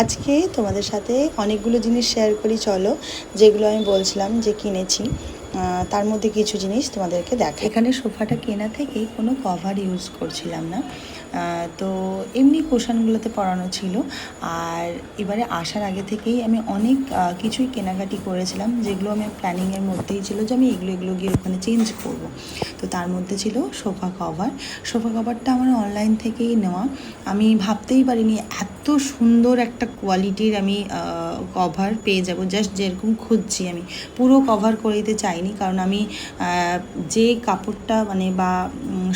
আজকে তোমাদের সাথে অনেকগুলো জিনিস শেয়ার করি, চলো। যেগুলো আমি বলছিলাম যে কিনেছি তার মধ্যে কিছু জিনিস তোমাদেরকে দেখ এখানে সোফাটা কেনা থেকেই কোনো কভার ইউজ করছিলাম না। তো এমনি কোশানগুলোতে পরানো ছিল। আর এবারে আসার আগে থেকেই আমি অনেক কিছুই কেনাকাটি করেছিলাম, যেগুলো আমি প্ল্যানিংয়ের মধ্যেই ছিল যে আমি এগুলো এগুলো গিয়ে ওখানে চেঞ্জ করব। তো তার মধ্যে ছিল সোফা কভার। সোফা কভারটা আমার অনলাইন থেকেই নেওয়া। আমি ভাবতেই পারিনি এত সুন্দর একটা কোয়ালিটির আমি কভার পেয়ে যাব। জাস্ট যেরকম খুঁজছি আমি। পুরো কভার করে দিতে চাইনি, কারণ আমি যে কাপড়টা মানে বা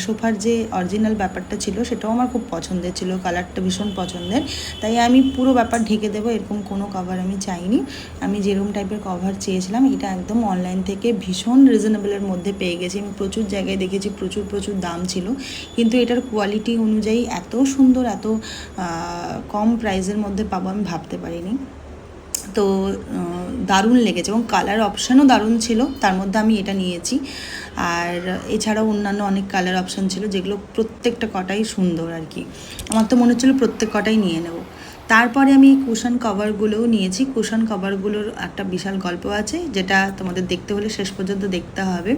সোফার যে অরিজিনাল ব্যাপারটা ছিল সেটাও আমার খুব পছন্দের ছিল, কালারটা ভীষণ পছন্দের। তাই আমি পুরো ব্যাপার ঢেকে দেবো, এরকম কোনো কভার আমি চাইনি। আমি যেরকম টাইপের কভার চেয়েছিলাম, এটা একদম অনলাইন থেকে ভীষণ রিজনেবলের মধ্যে পেয়ে গেছি। আমি প্রচুর জায়গায় দেখেছি, প্রচুর প্রচুর দাম ছিল। কিন্তু এটার কোয়ালিটি অনুযায়ী এত সুন্দর, এত কম প্রাইসের মধ্যে পাবো আমি ভাবতে পারিনি। তো দারুণ লেগেছে এবং কালার অপশানও দারুণ ছিল, তার মধ্যে আমি এটা নিয়েছি। আর এছাড়াও অন্যান্য অনেক কালার অপশান ছিল, যেগুলো প্রত্যেকটা কটাই সুন্দর আর কি। আমার তো মনে হচ্ছিল প্রত্যেক কটাই নিয়ে নেব। তারপরে আমি কুশন কভারগুলোও নিয়েছি। কুশন কভারগুলোর একটা বিশাল গল্প আছে, যেটা তোমাদের দেখতে হলে শেষ পর্যন্ত দেখতে হবে।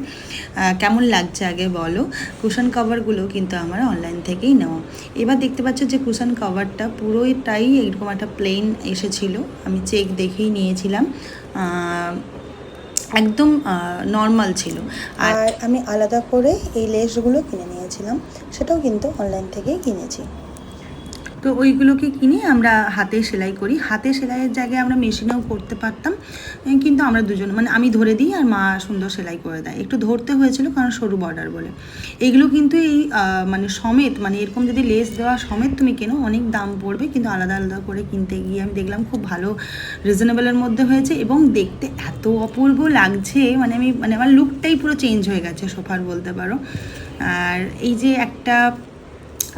কেমন লাগছে আগে বলো? কুশন কভারগুলো কিন্তু আমার অনলাইন থেকেই নেওয়া। এবার দেখতে পাচ্ছ যে কুশন কভারটা পুরোটাই এরকম একটা প্লেন এসেছিল। আমি চেক দেখেই নিয়েছিলাম। একদম নর্মাল ছিল। আর আমি আলাদা করে এই লেসগুলো কিনে নিয়েছিলাম। সেটাও কিন্তু অনলাইন থেকেই কিনেছি। তো ওইগুলোকে কিনে আমরা হাতে সেলাই করি। হাতে সেলাইয়ের জায়গায় আমরা মেশিনেও করতে পারতাম। কিন্তু আমরা দুজন মানে আমি ধরে দিই আর মা সুন্দর সেলাই করে দেয়। একটু ধরতে হয়েছিল কারণ সরু বর্ডার বলে। এগুলো কিন্তু এই মানে সমেত মানে এরকম যদি লেস দেওয়া সমেত তুমি কেনো, অনেক দাম পড়বে কিন্তু আলাদা আলাদা করে কিনতে গিয়ে আমি দেখলাম খুব ভালো রিজনেবলের মধ্যে হয়েছে এবং দেখতে এত অপূর্ব লাগছে মানে আমি মানে আমার লুকটাই পুরো চেঞ্জ হয়ে গেছে সোফার বলতে পারো। আর এই যে একটা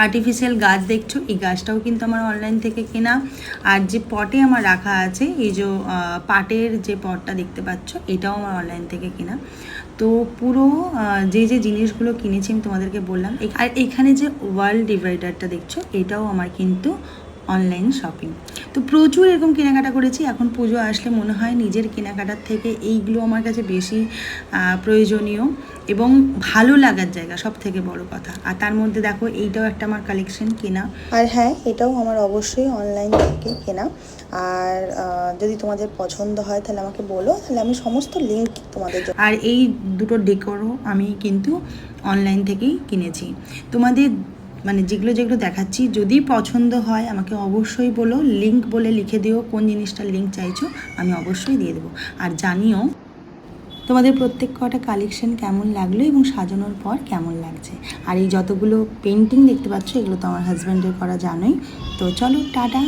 আর্টিফিশিয়াল গাছ দেখছ, এই গাছটাও কিন্তু আমার অনলাইন থেকে কেনা। আর যে পটে আমার রাখা আছে, এই যে পাটের যে পটটা দেখতে পাচ্ছ, এটাও আমার অনলাইন থেকে কেনা। তো পুরো যে যে জিনিসগুলো কিনেছি আমি তোমাদেরকে বললাম আর এখানে যে ওয়ার্ল্ড ডিভাইডারটা দেখছ, এটাও আমার কিন্তু অনলাইন শপিং তো প্রচুর এরকম কেনাকাটা করেছি। এখন পুজো আসলে মনে হয় নিজের কেনাকাটার থেকে এইগুলো আমার কাছে বেশি প্রয়োজনীয় এবং ভালো লাগার জায়গা সব থেকে বড় কথা। আর তার মধ্যে দেখো এইটাও একটা আমার কালেকশন কেনা। আর হ্যাঁ এটাও আমার অবশ্যই অনলাইন থেকে কেনা। আর যদি তোমাদের পছন্দ হয় তাহলে আমাকে বলো তাহলে আমি সমস্ত লিঙ্ক তোমাদের আর এই দুটো ডেকোরও আমি কিন্তু অনলাইন থেকেই কিনেছি। তোমাদের মানে যেগুলো যেগুলো দেখাচ্ছি, যদি পছন্দ হয় আমাকে অবশ্যই বলো লিঙ্ক বলে লিখে দিও, কোন জিনিসটার লিঙ্ক চাইছো, আমি অবশ্যই দিয়ে দেবো। আর জানিও, তোমাদের প্রত্যেক কটা কালেকশন কেমন লাগল এবং সাজানোর পর কেমন লাগছে? আর এই যতগুলো পেন্টিং দেখতে পাচ্ছ, এগুলো তো আমার হাজব্যান্ডের করা জানোই। তো চলো, টাটা।